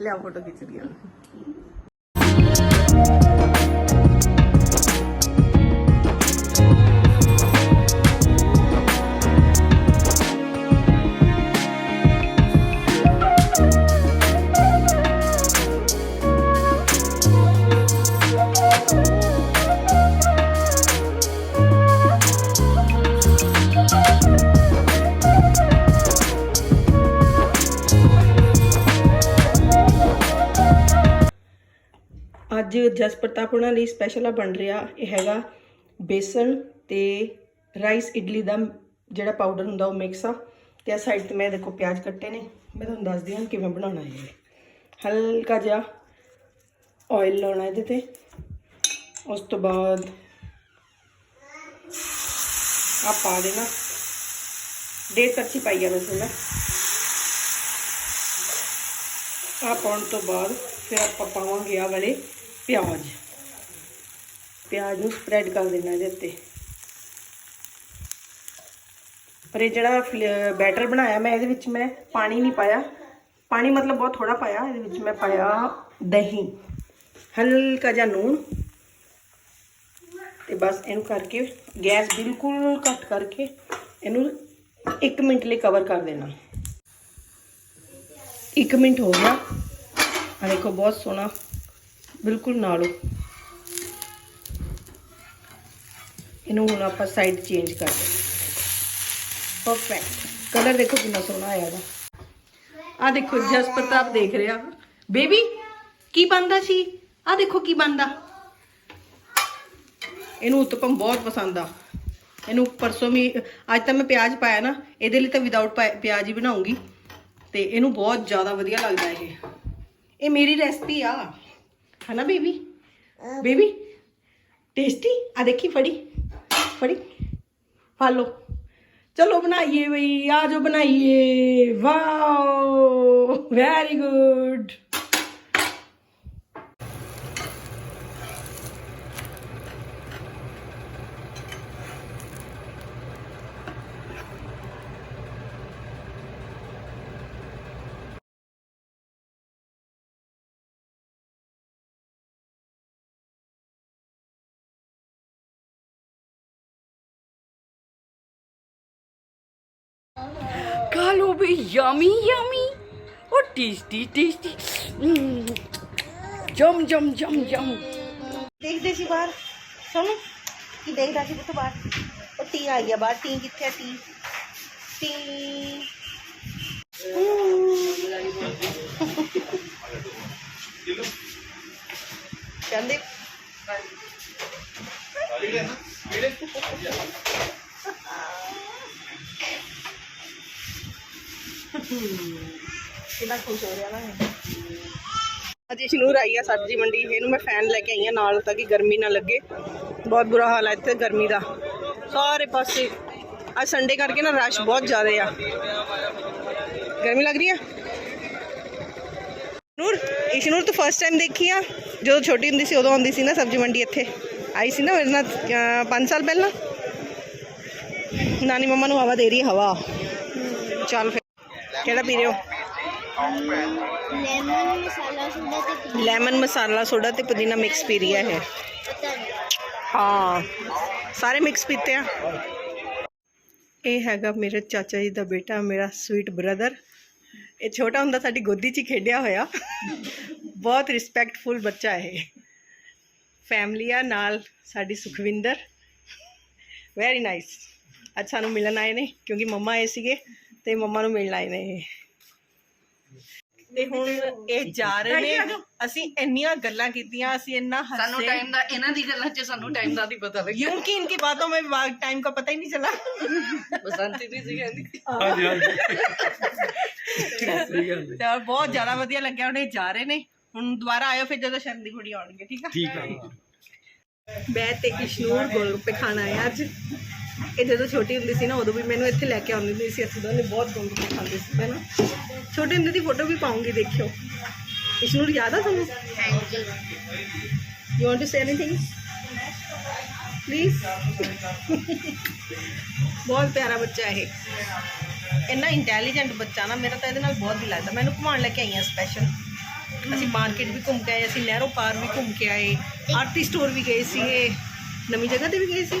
അല്ലെ അങ്ങോട്ടൊക്കെ ഇച്ചിരിയാണ് ਅੱਜ ਜਸ ਪ੍ਰਤਾਪ ਉਹਨਾਂ ਲਈ ਸਪੈਸ਼ਲ ਆ ਬਣ ਰਿਹਾ, ਇਹ ਹੈਗਾ ਬੇਸਨ ਤੇ ਰਾਈਸ ਇਡਲੀ ਦਾ ਜਿਹੜਾ ਪਾਊਡਰ ਹੁੰਦਾ ਉਹ ਮਿਕਸ ਆ। ਤੇ ਆ ਸਾਈਡ ਤੇ ਮੈਂ ਦੇਖੋ ਪਿਆਜ਼ ਕੱਟੇ ਨੇ। ਮੈਂ ਤੁਹਾਨੂੰ ਦੱਸਦੀ ਹਾਂ ਕਿਵੇਂ ਬਣਾਉਣਾ ਹੈ ਹਲਕਾ ਜਿਹਾ ਆਇਲ ਲਾਉਣਾ ਇਹਦੇ ਤੇ। ਉਸ ਤੋਂ ਬਾਅਦ ਆ ਪਾ ਦੇਣਾ। ਡੇਢ ਕੜਛੀ ਪਾਈ ਆ ਵੈਸੇ ਮੈਂ। ਆ ਪਾਉਣ ਤੋਂ ਬਾਅਦ ਫਿਰ ਆਪਾਂ ਪਾਵਾਂਗੇ ਆ ਵਾਲੇ ਪਿਆਜ਼ ਪਿਆਜ਼ ਨੂੰ ਸਪਰੈਡ ਕਰ ਦੇਣਾ ਇਹਦੇ ਉੱਤੇ ਪਰ ਇਹ ਜਿਹੜਾ ਬੈਟਰ ਬਣਾਇਆ ਮੈਂ ਇਹਦੇ ਵਿੱਚ ਮੈਂ ਪਾਣੀ ਨਹੀਂ ਪਾਇਆ ਪਾਣੀ ਮਤਲਬ ਬਹੁਤ ਥੋੜਾ ਪਾਇਆ ਇਹਦੇ ਵਿੱਚ ਮੈਂ ਪਾਇਆ ਦਹੀਂ ਹਲਕਾ ਜਿਹਾ ਨੂਣ ਤੇ ਬਸ ਇਹਨੂੰ ਕਰਕੇ ਗੈਸ ਬਿਲਕੁਲ ਘੱਟ ਕਰਕੇ ਇਹਨੂੰ 1 ਮਿੰਟ ਲਈ ਕਵਰ ਕਰ ਦੇਣਾ 1 ਮਿੰਟ ਹੋ ਗਿਆ ਆ ਦੇਖੋ ਬਹੁਤ ਸੋਹਣਾ ਬਿਲਕੁਲ ਨਾਲੋਂ। ਇਹਨੂੰ ਹੁਣ ਆਪਾਂ ਸਾਈਡ ਚੇਂਜ ਕਰ ਦੇ ਪਰਫੈਕਟ ਕਲਰ ਦੇਖੋ ਕਿੰਨਾ ਸੋਹਣਾ ਆਇਆ ਇਹਦਾ ਆ ਦੇਖੋ, ਜਸ ਪ੍ਰਤਾਪ ਦੇਖ ਰਿਹਾ। ਬੇਬੀ ਕੀ ਬੰਦਾ ਸੀ? ਆ ਦੇਖੋ ਕੀ ਬੰਦਾ ਇਹਨੂੰ ਉਤਪਮ ਬਹੁਤ ਪਸੰਦ ਆ। ਇਹਨੂੰ ਪਰਸੋਂ ਵੀ, ਅੱਜ ਤਾਂ ਮੈਂ ਪਿਆਜ਼ ਪਾਇਆ ਨਾ, ਇਹਦੇ ਲਈ ਤਾਂ ਵਿਦਆਊਟ ਪਿਆਜ਼ ਹੀ ਬਣਾਉਂਗੀ। ਤੇ ਇਹਨੂੰ ਬਹੁਤ ਜ਼ਿਆਦਾ ਵਧੀਆ ਲੱਗਦਾ ਇਹ। ਇਹ ਮੇਰੀ ਰੈਸਪੀ ਆ। खाना बेबी बेबी टेस्टी आ, देखी, फड़ी। फड़ी। फालो। चलो, बनाइए भाई आज बनाइए। वाह वेरी गुड खा लो भी यमी यमी और टेस्टी टेस्टी जम जम जम जम देख देसी बार। सुनो कि देख दासी तो बार। और तीन आ गया बार। तीन कितने है तीन तीन ਕਿੰਨਾ ਖੁਸ਼ ਹੋ। ਰਿਹਾ ਨਾ ਅੱਜ ਸ਼ਨੂਰ ਆਈ ਆ ਸਬਜ਼ੀ ਮੰਡੀ, ਇਹਨੂੰ ਮੈਂ ਫੈਨ ਲੈ ਕੇ ਆਈ ਆ ਨਾਲ ਤਾਂ ਕਿ ਗਰਮੀ ਨਾ ਲੱਗੇ। ਬਹੁਤ ਬੁਰਾ ਹਾਲ ਹੈ ਇੱਥੇ ਗਰਮੀ ਦਾ। ਸਾਰੇ ਪਾਸੇ, ਅੱਜ ਸੰਡੇ ਕਰਕੇ ਨਾ ਰਸ਼ ਬਹੁਤ ਜ਼ਿਆਦਾ ਆ। ਗਰਮੀ ਲੱਗ ਰਹੀ ਆ? ਨੂਰ ਇਸ਼ਨੂਰ ਤੂੰ ਫਸਟ ਟਾਈਮ ਦੇਖੀ ਆ? ਜਦੋਂ ਛੋਟੀ ਹੁੰਦੀ ਸੀ, ਉਦੋਂ ਆਉਂਦੀ ਸੀ ਨਾ ਸਬਜ਼ੀ ਮੰਡੀ ਇੱਥੇ। ਆਈ ਸੀ ਨਾ ਮੇਰੇ ਨਾਲ 5 ਸਾਲ ਪਹਿਲਾਂ। ਨਾਨੀ ਮੰਮਾ ਨੂੰ ਹਵਾ ਦੇ ਰਹੀ ਹਵਾ। ਚੱਲ ਫਿਰ। ਕਿਹੜਾ ਪੀ ਰਹੇ ਹੋ? ਲੈਮਨ ਮਸਾਲਾ ਸੋਡਾ ਤੇ ਲੈਮਨ ਮਸਾਲਾ ਸੋਡਾ ਤੇ ਪੁਦੀਨਾ ਮਿਕਸ ਪੀ ਰਹੀ ਹੈ ਪਤਾ ਨਹੀਂ ਹਾਂ, ਸਾਰੇ ਮਿਕਸ ਪੀਤੇ ਆ। ਇਹ ਹੈਗਾ ਮੇਰੇ ਚਾਚਾ ਜੀ ਦਾ ਬੇਟਾ, ਮੇਰਾ ਸਵੀਟ ਬ੍ਰਦਰ ਇਹ ਛੋਟਾ ਹੁੰਦਾ ਸਾਡੀ ਗੋਦੀ 'ਚ ਹੀ ਖੇਡਿਆ ਹੋਇਆ। ਬਹੁਤ ਰਿਸਪੈਕਟਫੁਲ ਬੱਚਾ ਇਹ। ਫੈਮਲੀ ਆ ਨਾਲ ਸਾਡੀ ਸੁਖਵਿੰਦਰ। ਵੈਰੀ ਨਾਈਸ ਅੱਜ ਸਾਨੂੰ ਮਿਲਣ ਆਏ ਨੇ, ਕਿਉਂਕਿ ਮੰਮਾ ਆਏ ਸੀਗੇ। ਤੇ ਮੰਮਾ ਨੂੰ ਮਿਲਣ ਆਏ ਨੇ ਇਹ। ਤੇ ਹੁਣ ਇਹ ਜਾ ਰਹੇ ਨੇ। ਅਸੀਂ ਇੰਨੀਆਂ ਗੱਲਾਂ ਕੀਤੀਆਂ ਅਸੀਂ ਇੰਨਾ ਹੱਸੇ। ਸਾਨੂੰ ਟਾਈਮ ਦਾ ਇਹਨਾਂ ਦੀ ਗੱਲਾਂ 'ਚ ਸਾਨੂੰ ਟਾਈਮ ਦਾ ਨਹੀਂ ਪਤਾ ਲੱਗਿਆ। ਕਿਉਂਕਿ ਇਨਕੀ ਬਾਤੋਂ ਮੈਂ ਟਾਈਮ ਦਾ ਪਤਾ ਹੀ ਨਹੀਂ ਚਲਾ। ਬਸੰਤੀ ਦੀ ਸੀ ਕਹਿੰਦੀ। ਹਾਂਜੀ ਹਾਂਜੀ। ਤਾਂ ਬਹੁਤ ਜ਼ਿਆਦਾ ਵਧੀਆ ਲੱਗਿਆ ਉਹਨੇ ਜਾ ਰਹੇ ਨੇ। ਹੁਣ ਦੁਬਾਰਾ ਆਇਓ ਫਿਰ ਜਦੋਂ ਸ਼ੰਦੀ ਕੁੜੀ ਆਉਣਗੇ ਠੀਕ ਆ? ਠੀਕ ਆ। ਮੈਂ ਤੇ ਕਿਸ਼ਨੂਰ ਗੋਲਗੱਪੇ ਖਾਣ ਆਏ ਅੱਜ। ਇਹ ਜਦੋਂ ਛੋਟੀ ਹੁੰਦੀ ਸੀ ਨਾ ਉਦੋਂ ਵੀ ਮੈਨੂੰ ਇੱਥੇ ਲੈ ਕੇ ਆਉਂਦੀ ਹੁੰਦੀ ਸੀ ਅਸੀਂ ਦੋਨੇ ਬਹੁਤ ਗੋਲਗੱਪੇ ਖਾਂਦੇ ਸੀ ਹੈ ਨਾ? ਛੋਟੇ ਹੁੰਦੇ ਦੀ ਫੋਟੋ ਵੀ ਪਾਉਂਗੀ ਦੇਖਿਓ। ਕਿਸ਼ਨੂਰ ਯਾਦ ਆ ਤੁਹਾਨੂੰ? ਹਾਂਜੀ you want to say anything please ਬਹੁਤ ਪਿਆਰਾ ਬੱਚਾ ਇਹ। ਇੰਨਾ ਇੰਟੈਲੀਜੈਂਟ ਬੱਚਾ ਨਾ ਮੇਰਾ ਤਾਂ ਇਹਦੇ ਨਾਲ ਬਹੁਤ ਦਿਲ ਲੱਗਦਾ। ਮੈਨੂੰ ਘੁਮਾਉਣ ਲੈ ਕੇ ਆਈਆਂ ਸਪੈਸ਼ਲ ਅਸੀਂ ਮਾਰਕੀਟ ਵੀ ਘੁੰਮ ਕੇ ਆਏ ਅਸੀਂ ਨਹਿਰੋ ਪਾਰ ਵੀ ਘੁੰਮ ਕੇ ਆਏ। ਆਰਤੀ ਸਟੋਰ ਵੀ ਗਏ ਸੀਗੇ। ਨਵੀਂ ਜਗ੍ਹਾ ਤੇ ਵੀ ਗਏ ਸੀ?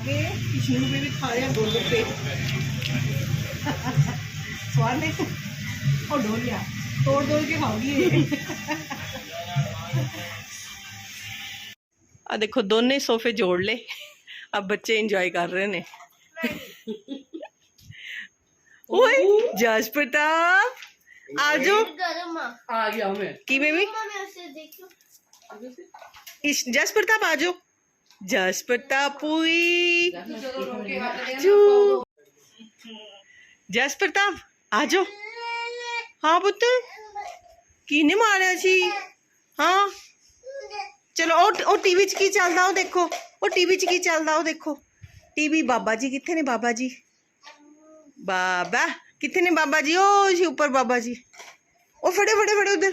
आगे में भी खा स्वाद नहीं और ढोलिया तोड़ तोड़ के खाओगी। आ देखो दोनों सोफे जोड़ ले। अब बच्चे एंजॉय कर रहे ने ओए जज प्रताप आजो आ। गया मैं। की बेबी? इस जज प्रताप आजो। જાસ્પરતા પૂઈ જસ પ્રતાપ આજો હા પુੱਤ ਕਿਹਨੇ ਮਾਰਿਆ ਸੀ ਹਾਂ ਚਲੋ ਉਹ ਉਹ ਟੀਵੀ 'ਚ ਕੀ ਚੱਲਦਾ ਉਹ ਦੇਖੋ ਉਹ ਟੀਵੀ 'ਚ ਕੀ ਚੱਲਦਾ ਉਹ ਦੇਖੋ ਟੀਵੀ ਬਾਬਾ ਜੀ ਕਿੱਥੇ ਨੇ ਬਾਬਾ ਜੀ ਬਾਬਾ ਕਿੱਥੇ ਨੇ ਬਾਬਾ ਜੀ ਉਹ ਸੀ ਉੱਪਰ ਬਾਬਾ ਜੀ ਉਹ ਫੜੇ ਫੜੇ ਫੜੇ ਉਧਰ